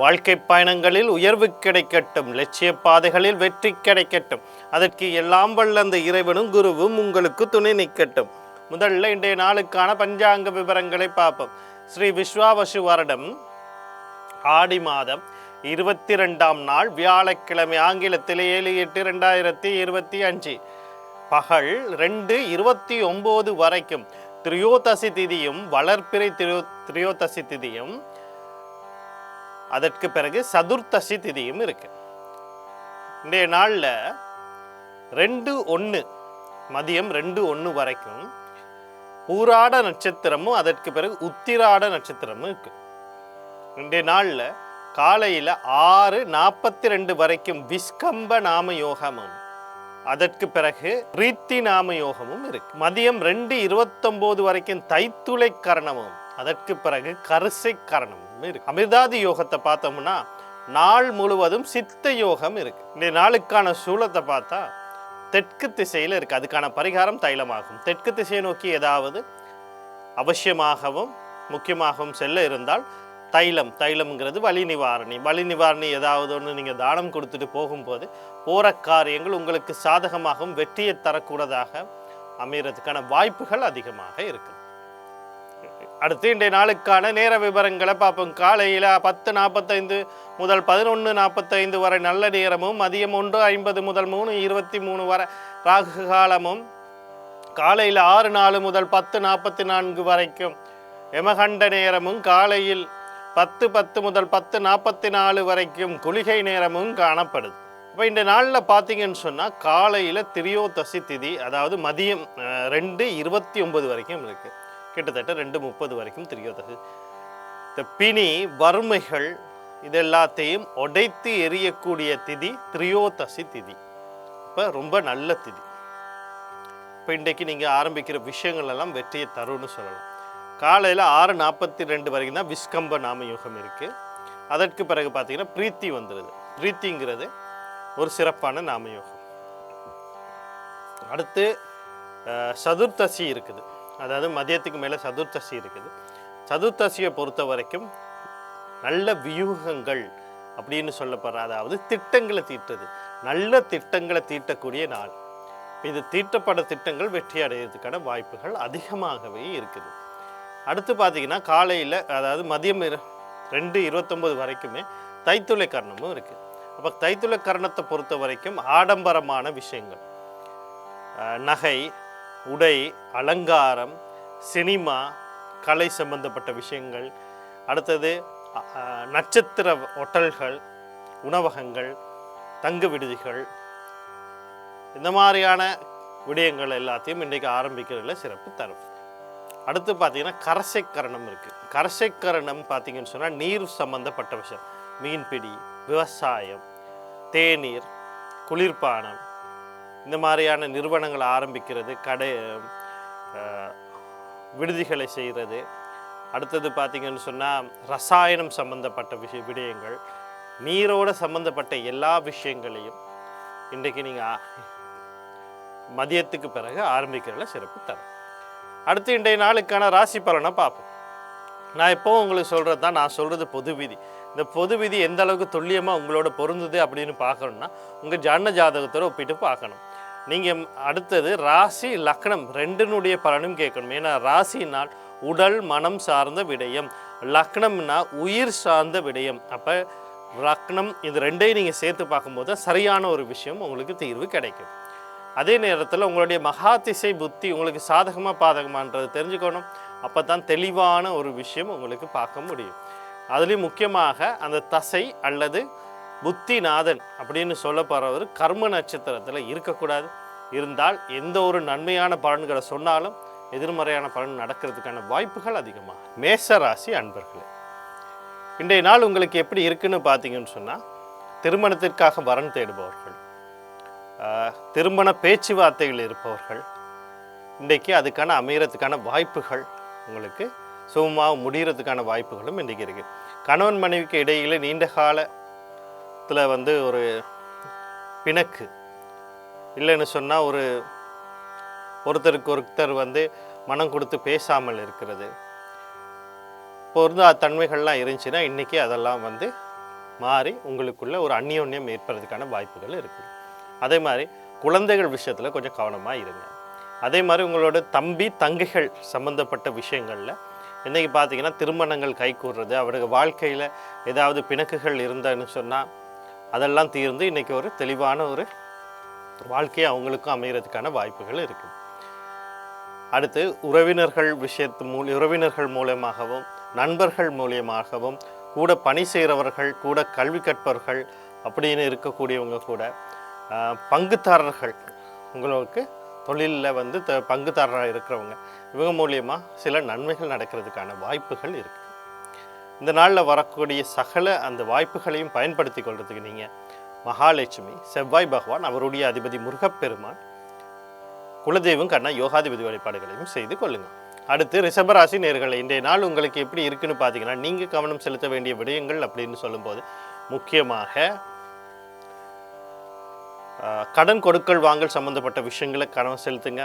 வாழ்க்கை பயணங்களில் உயர்வு கிடைக்கட்டும் லட்சிய பாதைகளில் வெற்றி கிடைக்கட்டும். அதற்கு எல்லாம் வல்ல அந்த இறைவனும் குருவும் உங்களுக்கு துணை நிற்கட்டும். முதல்ல இன்றைய நாளுக்கான பஞ்சாங்க விவரங்களை பார்ப்போம். ஸ்ரீ விஸ்வாவசு வருடம் ஆடி மாதம் இருபத்தி ரெண்டாம் நாள் வியாழக்கிழமை ஆங்கிலத்தில் ஏழு எட்டு ரெண்டாயிரத்தி இருபத்தி அஞ்சு. பகல் ரெண்டு இருபத்தி ஒம்பது வரைக்கும். திரியோதசி திதியும் வளர்ப்பிறை திரியோ திரியோதசி திதியும் அதற்கு பிறகு சதுர்த்தசி திதியும் இருக்கு. இன்றைய நாளில் ரெண்டு ஒன்று மதியம் ரெண்டு ஒன்று வரைக்கும் ஊராட நட்சத்திரமும் அதற்கு பிறகு உத்திராட நட்சத்திரமும் இருக்கு. இன்றைய நாளில் காலையில் ஆறு நாற்பத்தி ரெண்டு வரைக்கும் விஸ்கம்ப நாம யோகமும் அதற்கு பிறகு ரீத்தி நாம யோகமும் இருக்கு. மதியம் ரெண்டு இருபத்தொம்போது வரைக்கும் தைத்துளை கரணமும் அதற்கு பிறகு கரிசை கரணமும். இருக்கு. அமிர்தாதி யோகத்தை பார்த்தோம்னா நாள் முழுவதும் சித்த யோகம் இருக்கு. இந்த நாளுக்கான சூலத்தை பார்த்தா தெற்கு திசையில் இருக்கு. அதுக்கான பரிகாரம் தைலமாகும். தெற்கு திசையை நோக்கி ஏதாவது அவசியமாகவும் முக்கியமாகவும் செல்ல இருந்தால் தைலம். தைலம்ங்கிறது வலி நிவாரணி. வலி நிவாரணி ஏதாவது ஒன்று நீங்கள் தானம் கொடுத்துட்டு போகும்போது போகிற காரியங்கள் உங்களுக்கு சாதகமாகவும் வெற்றியை தரக்கூடதாக அமைகிறதுக்கான வாய்ப்புகள் அதிகமாக இருக்குது அடுத்து இன்றைய நாளுக்கான நேர விவரங்களை பார்ப்போம். காலையில் பத்து நாற்பத்தைந்து முதல் பதினொன்று நாற்பத்தைந்து வரை நல்ல நேரமும் மதியம் ஒன்று ஐம்பது முதல் மூணு இருபத்தி மூணு வரை ராகு காலமும் காலையில் ஆறு நாலு முதல் பத்து நாற்பத்தி நான்கு வரைக்கும் எமகண்ட நேரமும் காலையில் பத்து பத்து முதல் பத்து நாற்பத்தி நாலு வரைக்கும் குளிகை நேரமும் காணப்படுது. இப்போ இந்த நாளில் பார்த்தீங்கன்னு சொன்னால் காலையில் திரியோதசி திதி அதாவது மதியம் ரெண்டு இருபத்தி ஒம்பது வரைக்கும் இருக்குது கிட்டத்தட்ட ரெண்டு முப்பது வரைக்கும் திரியோதசி இந்த பிணி வறுமைகள் இது எல்லாத்தையும் உடைத்து எரியக்கூடிய திதி திரியோதசி திதி. இப்போ ரொம்ப நல்ல திதி. இப்போ இன்றைக்கு நீங்கள் ஆரம்பிக்கிற விஷயங்கள் எல்லாம் வெற்றியை தரும்னு சொல்லலாம். காலையில் ஆறு நாற்பத்தி ரெண்டு வரைக்கும் தான் விஸ்கம்ப நாம யோகம் இருக்குது அதற்கு பிறகு பார்த்தீங்கன்னா பிரீத்தி வந்துடுது பிரீத்திங்கிறது ஒரு சிறப்பான நாம யோகம். அடுத்து சதுர்த்தசி இருக்குது. அதாவது மதியத்துக்கு மேலே சதுர்த்தசி இருக்குது. சதுர்த்தசியை பொறுத்த வரைக்கும் நல்ல வியூகங்கள் அப்படின்னு சொல்லப்படுற அதாவது திட்டங்களை தீட்டுறது நல்ல திட்டங்களை தீட்டக்கூடிய நாள். இது தீட்டப்பட திட்டங்கள் வெற்றி அடைகிறதுக்கான வாய்ப்புகள் அதிகமாகவே இருக்குது. அடுத்து பார்த்தீங்கன்னா காலையில் அதாவது மதியம் இரு- ரெண்டு இருபத்தொம்பது வரைக்குமே தைத்துளை கரணமும் இருக்குது அப்போ தைத்துளை கரணத்தை பொறுத்த வரைக்கும் ஆடம்பரமான விஷயங்கள். நகை உடை அலங்காரம் சினிமா கலை சம்பந்தப்பட்ட விஷயங்கள். அடுத்தது நட்சத்திர ஹோட்டல்கள் உணவகங்கள் தங்க விடுதிகள். இந்த மாதிரியான விடயங்கள் எல்லாத்தையும் இன்றைக்கு ஆரம்பிக்கிறதுல சிறப்பு தரும். அடுத்து பார்த்தீங்கன்னா கரசைக்கரணம் இருக்குது கரசைக்கரணம் பார்த்தீங்கன்னு சொன்னால் நீர் சம்பந்தப்பட்ட விஷயம். மீன்பிடி விவசாயம் தேநீர் குளிர்பானம் இந்த மாதிரியான நிறுவனங்களை ஆரம்பிக்கிறது கடை விடுதிகளை செய்கிறது. அடுத்தது பார்த்தீங்கன்னு சொன்னால் ரசாயனம் சம்பந்தப்பட்ட விஷய விடயங்கள். நீரோட சம்பந்தப்பட்ட எல்லா விஷயங்களையும் இன்றைக்கு நீங்கள் மதியத்துக்கு பிறகு ஆரம்பிக்கிறதுல சிறப்பு தரும். அடுத்து இன்றைய நாளுக்கான ராசி பலனை பார்ப்போம். நான் எப்போவும் உங்களுக்கு சொல்கிறது தான் நான் சொல்கிறது பொது விதி. இந்த பொது விதி எந்த அளவுக்கு துல்லியமாக உங்களோட பொருந்துது அப்படின்னு பார்க்கணுன்னா உங்கள் ஜன்ன ஜாதகத்தோட ஒப்பிட்டு பார்க்கணும். நீங்கள் அடுத்தது ராசி லக்னம் ரெண்டினுடைய பலனும் கேட்கணும். ஏன்னா ராசினால் உடல் மனம் சார்ந்த விடயம் லக்னம்னா உயிர் சார்ந்த விடயம். அப்போ லக்னம் இது ரெண்டையும் நீங்கள் சேர்த்து பார்க்கும்போது சரியான ஒரு விஷயம் உங்களுக்கு தீர்வு கிடைக்கும். அதே நேரத்தில் உங்களுடைய மகாதிசை புத்தி உங்களுக்கு சாதகமாக பாதகமானது தெரிஞ்சுக்கணும். அப்போ தான் தெளிவான ஒரு விஷயம் உங்களுக்கு பார்க்க முடியும். அதுலேயும் முக்கியமாக அந்த தசை அல்லது புத்திநாதன் அப்படின்னு சொல்லப்படுறவர் கர்ம நட்சத்திரத்தில் இருக்கக்கூடாது. இருந்தால் எந்த ஒரு நன்மையான பலன்களை சொன்னாலும் எதிர்மறையான பலன் நடக்கிறதுக்கான வாய்ப்புகள் அதிகமாக மேசராசி அன்பர்களே இன்றைய நாள் உங்களுக்கு எப்படி இருக்குன்னு பார்த்தீங்கன்னு சொன்னால் திருமணத்திற்காக வரன் தேடுபவர்கள் திருமண பேச்சுவார்த்தைகள் இருப்பவர்கள் இன்றைக்கு அதுக்கான அமையறதுக்கான வாய்ப்புகள் உங்களுக்கு சுகமாக முடிகிறதுக்கான வாய்ப்புகளும் இன்றைக்கி இருக்குது கணவன் மனைவிக்கு இடையில் நீண்ட கால காலத்தில் வந்து ஒரு பிணக்கு. இல்லைன்னு சொன்னால் ஒரு ஒருத்தருக்கு ஒருத்தர் வந்து மனம் கொடுத்து பேசாமல் இருக்கிறது. பொருந்தா தன்மைகள்லாம் இருந்துச்சுன்னா இன்றைக்கி அதெல்லாம் வந்து மாறி உங்களுக்குள்ளே ஒரு அந்யோன்யம் ஏற்படுறதுக்கான வாய்ப்புகள் இருக்குது அதே மாதிரி குழந்தைகள் விஷயத்தில் கொஞ்சம் கவனமாக இருங்க. அதே மாதிரி உங்களோட தம்பி தங்கைகள் சம்மந்தப்பட்ட விஷயங்களில் இன்றைக்கி பார்த்தீங்கன்னா திருமணங்கள் கைகூடுறது அவருக்கு வாழ்க்கையில் ஏதாவது பிணக்குகள் இருந்ததுன்னு சொன்னால் அதெல்லாம் தீர்ந்து இன்றைக்கி ஒரு தெளிவான ஒரு வாழ்க்கையை அவங்களுக்கும் அமைகிறதுக்கான வாய்ப்புகள் இருக்குது அடுத்து உறவினர்கள் விஷயத்து மூலி உறவினர்கள் மூலயமாகவும் நண்பர்கள் மூலியமாகவும் கூட பணி செய்கிறவர்கள் கூட கல்வி கற்பவர்கள் அப்படின்னு இருக்கக்கூடியவங்க கூட பங்குதாரர்கள் உங்களுக்கு தொழிலில் வந்து த பங்குதாரராக இருக்கிறவங்க இவங்க மூலியமாக சில நன்மைகள் நடக்கிறதுக்கான வாய்ப்புகள் இருக்குது இந்த நாளில் வரக்கூடிய சகல அந்த வாய்ப்புகளையும் பயன்படுத்தி கொள்றதுக்கு நீங்கள் மகாலட்சுமி செவ்வாய் பகவான் அவருடைய அதிபதி முருகப்பெருமான் குலதெய்வம் கண்ணா யோகாதிபதி வழிபாடுகளையும் செய்து கொள்ளுங்க. அடுத்து ரிஷபராசி நேர்களை இன்றைய நாள் உங்களுக்கு எப்படி இருக்குன்னு பார்த்தீங்கன்னா நீங்கள் கவனம் செலுத்த வேண்டிய விடயங்கள் அப்படின்னு சொல்லும்போது முக்கியமாக ஆஹ், கடன் கொடுக்கல் வாங்கல் சம்மந்தப்பட்ட விஷயங்களை கவனம் செலுத்துங்க.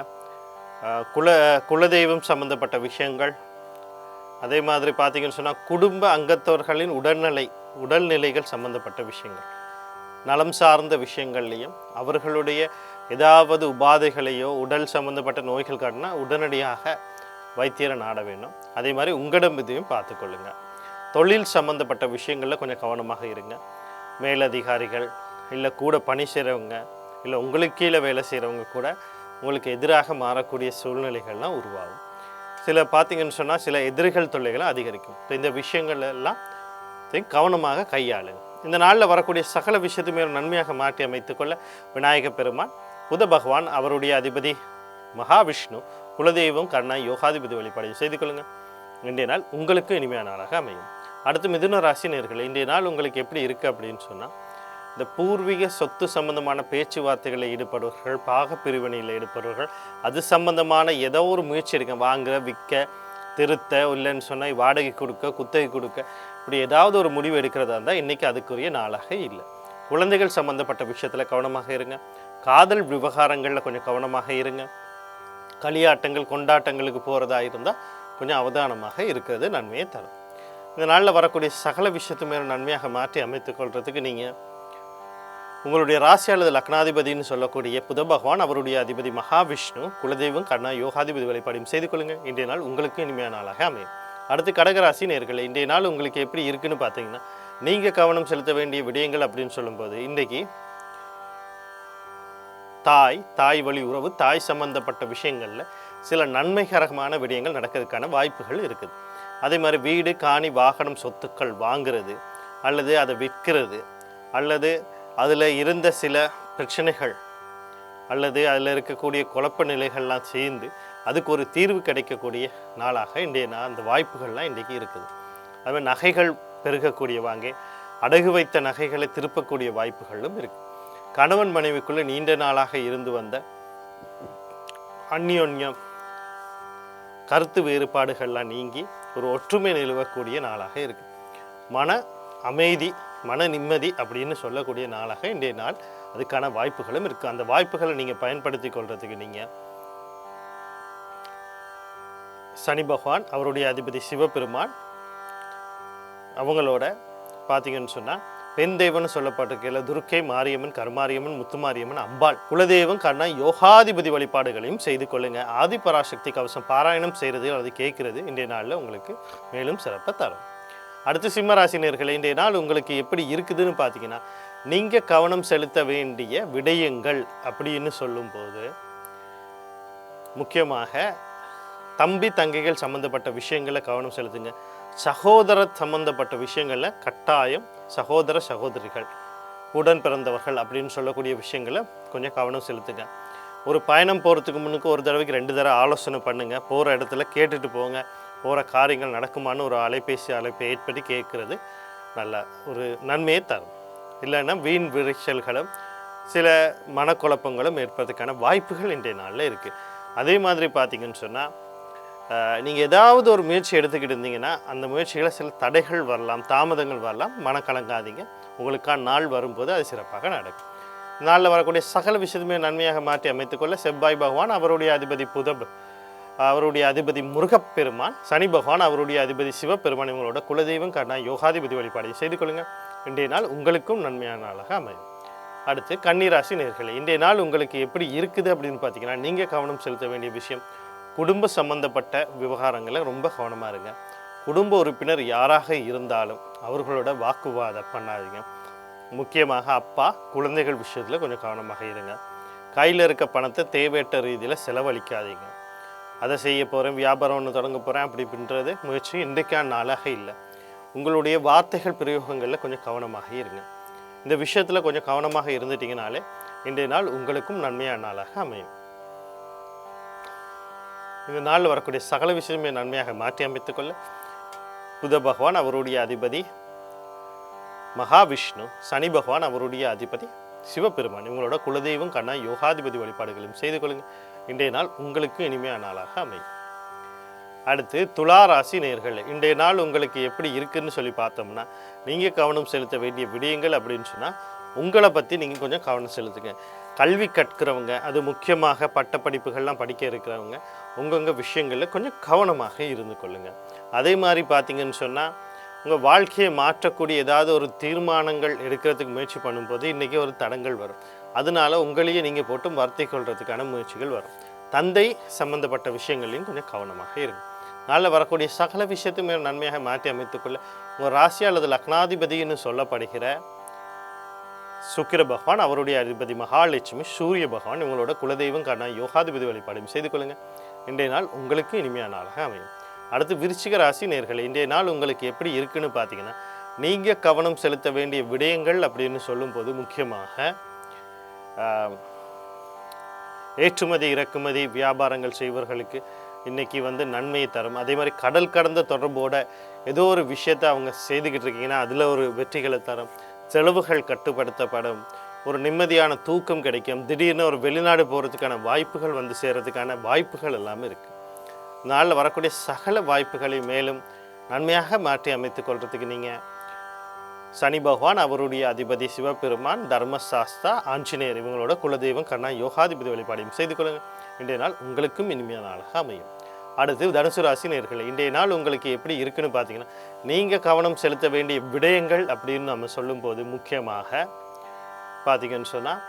ஆஹ், குல குலதெய்வம் சம்மந்தப்பட்ட விஷயங்கள் அதே மாதிரி பார்த்தீங்கன்னு சொன்னால் குடும்ப அங்கத்தவர்களின் உடல்நிலை உடல்நிலைகள் சம்மந்தப்பட்ட விஷயங்கள். நலம் சார்ந்த விஷயங்கள்லையும் அவர்களுடைய ஏதாவது உபாதைகளையோ உடல் சம்மந்தப்பட்ட நோய்கள் காட்டினா உடனடியாக வைத்தியரை நாட வேணும் அதே மாதிரி உங்களிடம் இதையும் பார்த்துக்கொள்ளுங்க தொழில் சம்மந்தப்பட்ட விஷயங்களில் கொஞ்சம் கவனமாக இருங்க. மேலதிகாரிகள் இல்லை கூட பணி செய்கிறவங்க இல்லை உங்களுக்கு கீழே வேலை செய்கிறவங்க கூட உங்களுக்கு எதிராக மாறக்கூடிய சூழ்நிலைகள்லாம் உருவாகும். சில பார்த்தீங்கன்னு சொன்னால் சில எதிரிகள் தொல்லைகளை அதிகரிக்கும். இப்போ இந்த விஷயங்கள் எல்லாம் கவனமாக கையாளுங்க இந்த நாளில் வரக்கூடிய சகல விஷயத்துமே ஒரு நன்மையாக மாற்றி அமைத்துக்கொள்ள விநாயக பெருமான் புத பகவான் அவருடைய அதிபதி மகாவிஷ்ணு குலதெய்வம் கர்ணா யோகாதிபதி வழிபாடு செய்து கொள்ளுங்கள் இன்றைய நாள் உங்களுக்கு இனிமையான நாளாக அமையும். அடுத்து மிதுன ராசி நேயர்களே இன்றைய நாள் உங்களுக்கு எப்படி இருக்குது அப்படின்னு சொன்னால் இந்த பூர்வீக சொத்து சம்பந்தமான பேச்சுவார்த்தைகளில் ஈடுபடுவர்கள் பாக பிரிவினையில் ஈடுபடுவர்கள் அது சம்பந்தமான ஏதோ ஒரு முயற்சி எடுக்க வாங்க விற்க திருத்த இல்லைன்னு சொன்னால் வாடகை கொடுக்க குத்தகை கொடுக்க இப்படி ஏதாவது ஒரு முடிவு எடுக்கிறதா இருந்தால் இன்றைக்கி அதுக்குரிய நாளாக இல்லை. குழந்தைகள் சம்பந்தப்பட்ட விஷயத்தில் கவனமாக இருங்க. காதல் விவகாரங்களில் கொஞ்சம் கவனமாக இருங்க. களியாட்டங்கள் கொண்டாட்டங்களுக்கு போகிறதா இருந்தால் கொஞ்சம் அவதானமாக இருக்கிறது நன்மையை தரும். இந்த நாளில் வரக்கூடிய சகல விஷயத்துமே நன்மையாக மாற்றி அமைத்துக் கொள்றதுக்கு நீங்கள் உங்களுடைய ராசி அல்லது லக்னாதிபதினு சொல்லக்கூடிய புத பகவான் அவருடைய அதிபதி மகாவிஷ்ணு குலதெய்வம் கண்ணா யோகாதிபதி வழிபாடும் செய்து கொள்ளுங்கள் இன்றைய நாள் உங்களுக்கு இனிமையான நாளாக அமையும். அடுத்து கடகராசி நேர்களே இன்றைய நாள் உங்களுக்கு எப்படி இருக்குன்னு பார்த்தீங்கன்னா நீங்கள் கவனம் செலுத்த வேண்டிய விடயங்கள் அப்படின்னு சொல்லும்போது இன்றைக்கி தாய் தாய் வழி உறவு தாய் சம்பந்தப்பட்ட விஷயங்களில் சில நன்மைகரமான விடயங்கள் நடக்கிறதுக்கான வாய்ப்புகள் இருக்குது. அதே மாதிரி வீடு காணி வாகனம் சொத்துக்கள் வாங்குறது அல்லது அதை விற்கிறது அல்லது அதில் இருந்த சில பிரச்சனைகள் அல்லது அதில் இருக்கக்கூடிய குழப்ப நிலைகள்லாம் சேர்ந்து அதுக்கு ஒரு தீர்வு கிடைக்கக்கூடிய நாளாக இன்றைய நான் அந்த வாய்ப்புகள்லாம் இன்றைக்கி இருக்குது. அதுமாதிரி நகைகள் பெருகக்கூடிய வாங்க அடகு வைத்த நகைகளை திருப்பக்கூடிய வாய்ப்புகளும் இருக்குது கணவன் மனைவிக்குள்ளே நீண்ட நாளாக இருந்து வந்த அந்யோன்யம் கருத்து வேறுபாடுகள்லாம் நீங்கி ஒரு ஒற்றுமை நிலவக்கூடிய நாளாக இருக்குது மன அமைதி மன நிம்மதி அப்படின்னு சொல்லக்கூடிய நாளாக இன்றைய நாள். அதுக்கான வாய்ப்புகளும் இருக்குது அந்த வாய்ப்புகளை நீங்கள் பயன்படுத்தி கொள்றதுக்கு நீங்கள் சனி பகவான் அவருடைய அதிபதி சிவபெருமான் அவங்களோட பார்த்தீங்கன்னு சொன்னால் பெண் தெய்வம்னு சொல்லப்பட்டிருக்கையில் துர்க்கை மாரியம்மன் கருமாரியம்மன் முத்துமாரியம்மன் அம்பாள் குலதெய்வம் கண்ணா யோகாதிபதி வழிபாடுகளையும் செய்து கொள்ளுங்க. ஆதிபராசக்தி கவசம் பாராயணம் செய்கிறது அல்லது கேட்கறது இன்றைய நாளில் உங்களுக்கு மேலும் சிறப்பை தரும். அடுத்து சிம்மராசினியர்களே இன்றைய நாள் உங்களுக்கு எப்படி இருக்குதுன்னு பார்த்தீங்கன்னா நீங்கள் கவனம் செலுத்த வேண்டிய விடயங்கள் அப்படின்னு சொல்லும்போது முக்கியமாக தம்பி தங்கைகள் சம்மந்தப்பட்ட விஷயங்களை கவனம் செலுத்துங்க. சகோதர சம்மந்தப்பட்ட விஷயங்களில் கட்டாயம் சகோதர சகோதரிகள் உடன் பிறந்தவர்கள் அப்படின்னு சொல்லக்கூடிய விஷயங்களை கொஞ்சம் கவனம் செலுத்துங்க. ஒரு பயணம் போகிறதுக்கு முன்னுக்கு ஒரு தடவைக்கு ரெண்டு தடவை ஆலோசனை பண்ணுங்கள் போகிற இடத்துல கேட்டுட்டு போங்க. போகிற காரியங்கள் நடக்குமான்னு ஒரு அலைபேசி அழைப்பை ஏற்படுத்தி கேட்குறது. நல்ல ஒரு நன்மையை தரும். இல்லைன்னா வீண் விரிச்சல்களும் சில மனக்குழப்பங்களும் ஏற்படுறதுக்கான வாய்ப்புகள் இன்றைய நாளில் இருக்குது அதே மாதிரி பார்த்தீங்கன்னு சொன்னால் நீங்கள் ஏதாவது ஒரு முயற்சி எடுத்துக்கிட்டு இருந்தீங்கன்னா அந்த முயற்சிகளை சில தடைகள் வரலாம் தாமதங்கள் வரலாம் மனக்கலங்காதீங்க உங்களுக்கான நாள் வரும்போது அது சிறப்பாக நடக்கும். நாளில் வரக்கூடிய சகல விஷயத்துமே நன்மையாக மாற்றி அமைத்துக்கொள்ள செவ்வாய் பகவான் அவருடைய அதிபதி புத அவருடைய அதிபதி முருகப்பெருமான் சனி பகவான் அவருடைய அதிபதி சிவபெருமான் இவங்களோட குலதெய்வம் கண்ணா யோகாதிபதி வழிபாடையும் செய்து கொள்ளுங்கள் இன்றைய நாள் உங்களுக்கும் நன்மையான நாளாக அமையும். அடுத்து கன்னிராசி நேர்களை இன்றைய நாள் உங்களுக்கு எப்படி இருக்குது அப்படின்னு பார்த்தீங்கன்னா நீங்கள் கவனம் செலுத்த வேண்டிய விஷயம் குடும்ப சம்பந்தப்பட்ட விவகாரங்களை ரொம்ப கவனமாக இருங்க. குடும்ப உறுப்பினர் யாராக இருந்தாலும் அவர்களோட வாக்குவாதம் பண்ணாதீங்க. முக்கியமாக அப்பா குழந்தைகள் விஷயத்தில் கொஞ்சம் கவனமாக இருங்க. கையில் இருக்க பணத்தை தேவையற்ற ரீதியில் செலவழிக்காதீங்க. அதை செய்ய போகிறேன் வியாபாரம் ஒன்று தொடங்க போகிறேன் அப்படி அப்படின்றது முயற்சி இன்றைக்கான நாளாக இல்லை. உங்களுடைய வார்த்தைகள் பிரயோகங்களில் கொஞ்சம் கவனமாக இருங்க. இந்த விஷயத்தில் கொஞ்சம் கவனமாக இருந்துட்டீங்கனாலே இன்றைய நாள் உங்களுக்கும் நன்மையான நாளாக அமையும். இந்த நாளில் வரக்கூடிய சகல விஷயமே நன்மையாக மாற்றி அமைத்துக்கொள்ள புத பகவான் அவருடைய அதிபதி மகாவிஷ்ணு சனி பகவான் அவருடைய அதிபதி சிவபெருமான் இவங்களோட குலதெய்வம் கண்ணா யோகாதிபதி வழிபாடுகளையும் செய்து கொள்ளுங்கள் இன்றைய நாள் உங்களுக்கு இனிமையான நாளாக அமையும். அடுத்து துலா ராசி நேர்கள் இன்றைய நாள் உங்களுக்கு எப்படி இருக்குன்னு சொல்லி பார்த்தோம்னா நீங்கள் கவனம் செலுத்த வேண்டிய விடயங்கள் அப்படின்னு சொன்னால் உங்களை பற்றி நீங்கள் கொஞ்சம் கவனம் செலுத்துங்க. கல்வி கற்கிறவங்க அது முக்கியமாக பட்டப்படிப்புகள்லாம் படிக்க இருக்கிறவங்க உங்கங்க விஷயங்களில் கொஞ்சம் கவனமாக இருந்து கொள்ளுங்கள் அதே மாதிரி பார்த்தீங்கன்னு சொன்னால் உங்கள் வாழ்க்கையை மாற்றக்கூடிய ஏதாவது ஒரு தீர்மானங்கள் எடுக்கிறதுக்கு முயற்சி பண்ணும்போது இன்றைக்கி ஒரு தடங்கள் வரும். அதனால உங்களையே நீங்கள் போட்டு வார்த்தை கொள்றதுக்கான முயற்சிகள் வரும். தந்தை சம்பந்தப்பட்ட விஷயங்களையும் கொஞ்சம் கவனமாக இருங்க. நாளில் வரக்கூடிய சகல விஷயத்தையும் நன்மையாக மாற்றி அமைத்துக்கொள்ள உங்கள் ராசி அல்லது லக்னாதிபதினு சொல்லப்படுகிற சுக்கிர பகவான் அவருடைய அதிபதி மகாலட்சுமி சூரிய பகவான் உங்களோட குலதெய்வம் காண யோகாதிபதி வழிபாடும் செய்து கொள்ளுங்கள் இன்றைய நாள் உங்களுக்கு இனிமையான நாளாக அமையும். அடுத்து விருச்சிக ராசி நேர்கள் இன்றைய நாள் உங்களுக்கு எப்படி இருக்குன்னு பார்த்தீங்கன்னா நீங்கள் கவனம் செலுத்த வேண்டிய விடயங்கள் அப்படின்னு சொல்லும்போது முக்கியமாக ஏற்றுமதி இறக்குமதி வியாபாரங்கள் செய்வர்களுக்கு இன்றைக்கி வந்து நன்மையை தரும். அதே மாதிரி கடல் கடந்த தொடர்போட ஏதோ ஒரு விஷயத்தை அவங்க செய்துக்கிட்டு இருக்கீங்கன்னா அதில் ஒரு வெற்றிகளை தரும். செலவுகள் கட்டுப்படுத்தப்படும். ஒரு நிம்மதியான தூக்கம் கிடைக்கும். திடீர்னு ஒரு வெளிநாடு போகிறதுக்கான வாய்ப்புகள் வந்து சேர்கிறதுக்கான வாய்ப்புகள் எல்லாமே இருக்குது நாளில் வரக்கூடிய சகல வாய்ப்புகளை மேலும் நன்மையாக மாற்றி அமைத்து கொள்றதுக்கு நீங்கள் சனி பகவான் அவருடைய அதிபதி சிவபெருமான் தர்மசாஸ்தா ஆஞ்சநேயர் இவங்களோட குலதெய்வம் கண்ணா யோகாதிபதி வழிபாடையும் செய்து கொள்ளுங்கள் இன்றைய நாள் உங்களுக்கும் இனிமையான நாளாக அமையும். அடுத்து தனுசு ராசி நேர்களே இன்றைய நாள் உங்களுக்கு எப்படி இருக்குன்னு பார்த்தீங்கன்னா நீங்கள் கவனம் செலுத்த வேண்டிய விடயங்கள் அப்படின்னு நம்ம சொல்லும்போது முக்கியமாக பார்த்தீங்கன்னு சொன்னால்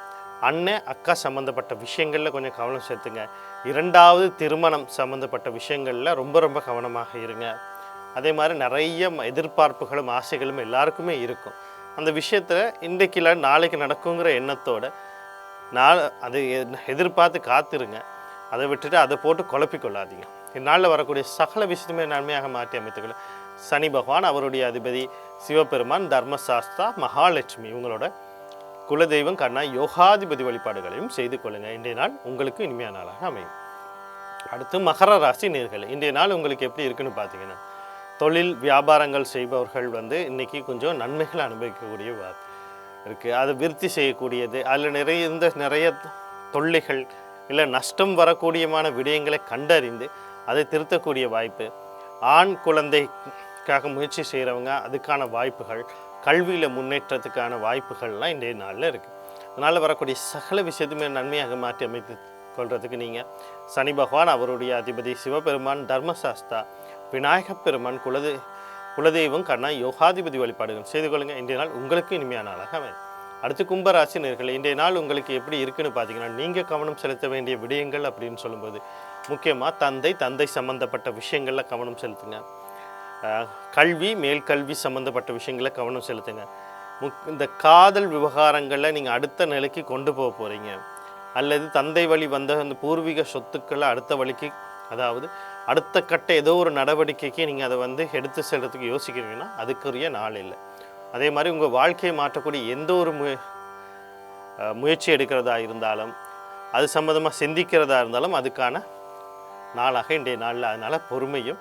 அண்ணன் அக்கா சம்மந்தப்பட்ட விஷயங்களில் கொஞ்சம் கவனம் செலுத்துங்க. இரண்டாவது திருமணம் சம்மந்தப்பட்ட விஷயங்களில் ரொம்ப ரொம்ப கவனமாக இருங்க. அதே மாதிரி நிறைய ம- எதிர்பார்ப்புகளும் ஆசைகளும் எல்லாருக்குமே இருக்கும். அந்த விஷயத்தில் இன்றைக்கு இல்லை நாளைக்கு நடக்குங்கிற எண்ணத்தோட நாள் அது எதிர்பார்த்து காத்திருங்க. அதை விட்டுட்டு அதை போட்டு குழப்பிக்கொள்ளாதீங்க. இந்நாளில் வரக்கூடிய சகல விஷயத்துமே நன்மையாக மாற்றி அமைத்துக்கொள்ள சனி பகவான் அவருடைய அதிபதி சிவபெருமான் தர்மசாஸ்தா மகாலட்சுமி இவங்களோட குலதெய்வம் கண்ணா யோகாதிபதி வழிபாடுகளையும் செய்து கொள்ளுங்கள் இன்றைய நாள் உங்களுக்கு இனிமையான நாளாக அமையும். அடுத்து மகர ராசி நேர்கள் இன்றைய நாள் உங்களுக்கு எப்படி இருக்குன்னு பார்த்தீங்கன்னா தொழில் வியாபாரங்கள் செய்பவர்கள் வந்து இன்றைக்கி கொஞ்சம் நன்மைகள் அனுபவிக்கக்கூடிய இருக்குது அது விருத்தி செய்யக்கூடியது. அதில் நிறைய இருந்த நிறைய தொல்லைகள் இல்லை நஷ்டம் வரக்கூடியமான விடயங்களை கண்டறிந்து அதை திருத்தக்கூடிய வாய்ப்பு. ஆண் குழந்தைக்காக முயற்சி செய்கிறவங்க அதுக்கான வாய்ப்புகள் கல்வியில் முன்னேற்றத்துக்கான வாய்ப்புகள்லாம் இன்றைய நாளில் இருக்குது அதனால் வரக்கூடிய சகல விஷயத்துமே நன்மையாக மாற்றி அமைத்து கொள்றதுக்கு நீங்கள் சனி பகவான் அவருடைய அதிபதி சிவபெருமான் தர்மசாஸ்தா விநாயகப் பெருமான் குலதெ குலதெய்வம் கண்ணா யோகாதிபதி வழிபாடுகள் செய்து கொள்ளுங்கள். இன்றைய நாள் உங்களுக்கு இனிமையான நாளாக அமையும். அடுத்து கும்பராசி நேர்களை இன்றைய நாள் உங்களுக்கு எப்படி இருக்குன்னு பார்த்தீங்கன்னா நீங்கள் கவனம் செலுத்த வேண்டிய விடயங்கள் அப்படின்னு சொல்லும்போது முக்கியமாக தந்தை தந்தை சம்பந்தப்பட்ட விஷயங்களில் கவனம் செலுத்துங்க. கல்வி மேல்கல்வி சம்பந்தப்பட்ட விஷயங்களில் கவனம் செலுத்துங்க. முக் இந்த காதல் விவகாரங்களில் நீங்கள் அடுத்த நிலைக்கு கொண்டு போக போகிறீங்க அல்லது தந்தை வழி வந்த அந்த பூர்வீக சொத்துக்களை அடுத்த வழிக்கு அதாவது அடுத்த கட்ட ஏதோ ஒரு நடவடிக்கைக்கு நீங்கள் அதை வந்து எடுத்து செல்கிறதுக்கு யோசிக்கிறீங்கன்னா அதுக்குரிய நாள் இல்லை. அதே மாதிரி உங்கள் வாழ்க்கையை மாற்றக்கூடிய எந்த ஒரு மு முயற்சி எடுக்கிறதா இருந்தாலும் அது சம்மந்தமாக சிந்திக்கிறதா இருந்தாலும் அதுக்கான நாளாக இன்றைய நாளில் அதனால் பொறுமையும்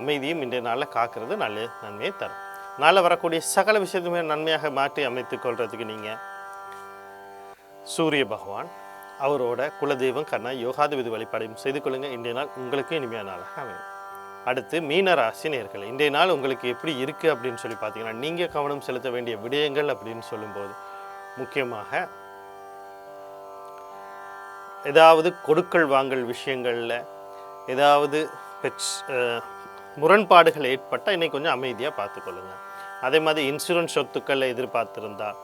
அமைதியும் இன்றைய நாளில் காக்கிறது நல்ல நன்மையை தரும். நாளில் வரக்கூடிய சகல விஷயத்துமே நன்மையாக மாற்றி அமைத்துக் கொள்கிறதுக்கு நீங்கள் சூரிய பகவான் அவரோட குலதெய்வம் கண்ணா யோகாதிபதி வழிபாடையும் செய்து கொள்ளுங்க. இன்றைய நாள் உங்களுக்கு இனிமையான நாளாக அமையும். அடுத்து மீனராசி நேர்கள் இன்றைய நாள் உங்களுக்கு எப்படி இருக்குது அப்படின்னு சொல்லி பார்த்தீங்கன்னா நீங்கள் கவனம் செலுத்த வேண்டிய விடயங்கள் அப்படின்னு சொல்லும்போது முக்கியமாக ஏதாவது கொடுக்கல் வாங்கல் விஷயங்களில் ஏதாவது பெச் முரண்பாடுகள் ஏற்பட்டால் இன்னைக்கு கொஞ்சம் அமைதியாக பார்த்துக்கொள்ளுங்க. அதே மாதிரி இன்சூரன்ஸ் சொத்துக்களை எதிர்பார்த்துருந்தால்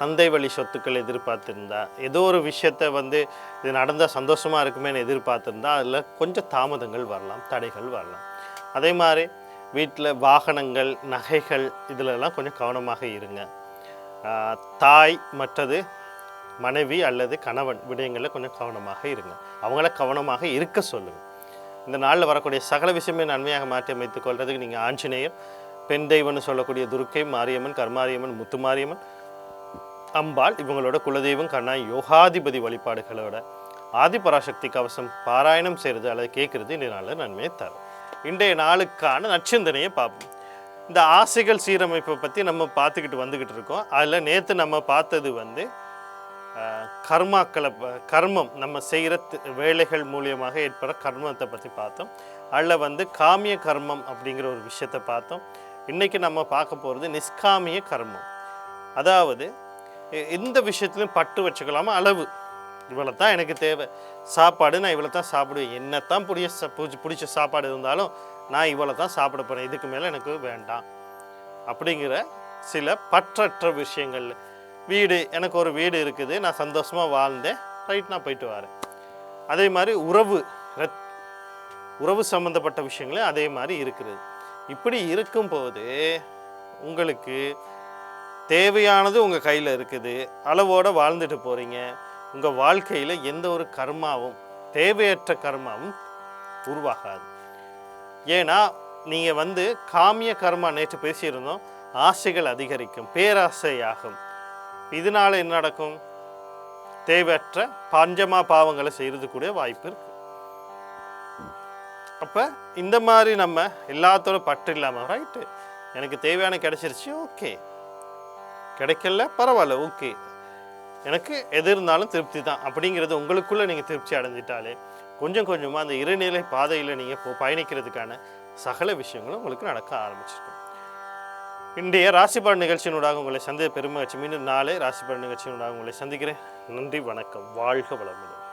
தந்தை வழி சொத்துக்கள் எதிர்பார்த்துருந்தா ஏதோ ஒரு விஷயத்தை வந்து இது நடந்தால் சந்தோஷமாக இருக்குமேன்னு எதிர்பார்த்துருந்தா அதில் கொஞ்சம் தாமதங்கள் வரலாம் தடைகள் வரலாம். அதே மாதிரி வீட்டில் வாகனங்கள் நகைகள் இதிலெல்லாம் கொஞ்சம் கவனமாக இருங்க. தாய் மற்றது மனைவி அல்லது கணவன் விடயங்களில் கொஞ்சம் கவனமாக இருங்க. அவங்கள கவனமாக இருக்க சொல்லுங்கள் இந்த நாளில் வரக்கூடிய சகல விஷயமே நன்மையாக மாற்றி அமைத்துக் கொள்றதுக்கு நீங்கள் ஆஞ்சநேயர் பெண் தெய்வம்னு சொல்லக்கூடிய துர்க்கை மாரியம்மன் கர்மாரியம்மன் முத்துமாரியம்மன் அம்பாள் இவங்களோட குலதெய்வம் கண்ணா யோகாதிபதி வழிபாடுகளோட ஆதிபராசக்தி கவசம் பாராயணம் செய்கிறது அல்லது கேட்குறது இன்றைய நாளில் நன்மையை தரும். இன்றைய நாளுக்கான நற்சிந்தனையை பார்ப்போம். இந்த ஆசைகள் சீரமைப்பை பற்றி நம்ம பார்த்துக்கிட்டு வந்துக்கிட்டு இருக்கோம். அதில் நேற்று நம்ம பார்த்தது வந்து கர்மாக்களை கர்மம் நம்ம செய்கிற வேலைகள் மூலியமாக ஏற்படுற கர்மத்தை பற்றி பார்த்தோம். அதில் வந்து காமிய கர்மம் அப்படிங்கிற ஒரு விஷயத்தை பார்த்தோம். இன்றைக்கி நம்ம பார்க்க போகிறது நிஷ்காமிய கர்மம். அதாவது எந்த விஷயத்துலையும் பட்டு வச்சுக்கலாமா? அளவு. இவ்வளோ தான் எனக்கு தேவை. சாப்பாடு நான் இவ்வளோ தான் சாப்பிடுவேன். என்னத்தான் பிடிச்ச சா- பிடிச்ச பிடிச்ச சாப்பாடு இருந்தாலும் நான் இவ்வளோ தான் சாப்பிட போகிறேன் இதுக்கு மேலே எனக்கு வேண்டாம். அப்படிங்கிற சில பற்றற்ற விஷயங்கள். வீடு எனக்கு ஒரு வீடு இருக்குது. நான் சந்தோஷமாக வாழ்ந்தேன். ரைட் நான் போயிட்டு வரேன். அதே மாதிரி உறவு ரத் உறவு சம்மந்தப்பட்ட விஷயங்களும் அதே மாதிரி இருக்கிறது இப்படி இருக்கும்போது உங்களுக்கு தேவையானது உங்கள் கையில் இருக்குது. அளவோடு வாழ்ந்துட்டு போகிறீங்க உங்கள் வாழ்க்கையில் எந்த ஒரு கர்மாவும் தேவையற்ற கர்மாவும் உருவாகாது. ஏன்னா நீங்கள் வந்து காமிய கர்மா நேற்று பேசியிருந்தோம். ஆசைகள் அதிகரிக்கும் பேராசையாகும் இதனால் என்ன நடக்கும்? தேவையற்ற பஞ்சமா பாவங்களை செய்கிறது கூட வாய்ப்பு இருக்கு. அப்போ இந்த மாதிரி நம்ம எல்லாத்தோட பற்று இல்லாமல் ரைட்டு எனக்கு தேவையான கிடச்சிருச்சு ஓகே கிடைக்கல பரவாயில்ல ஓகே எனக்கு எது இருந்தாலும் திருப்தி தான். அப்படிங்கிறது உங்களுக்குள்ளே நீங்கள் திருப்தி அடைஞ்சிட்டாலே கொஞ்சம் கொஞ்சமாக அந்த இருநிலை பாதையில் நீங்கள் போ பயணிக்கிறதுக்கான சகல விஷயங்களும் உங்களுக்கு நடக்க ஆரம்பிச்சிருக்கும். இன்றைய ராசிபலன் நிகழ்ச்சியினூடாக உங்களை சந்தி பெருமகிழ்ச்சி. மீண்டும் நாளை ராசிபலன் நிகழ்ச்சியினூடாக உங்களை சந்திக்கிறேன். நன்றி வணக்கம். வாழ்க வளமுடன்.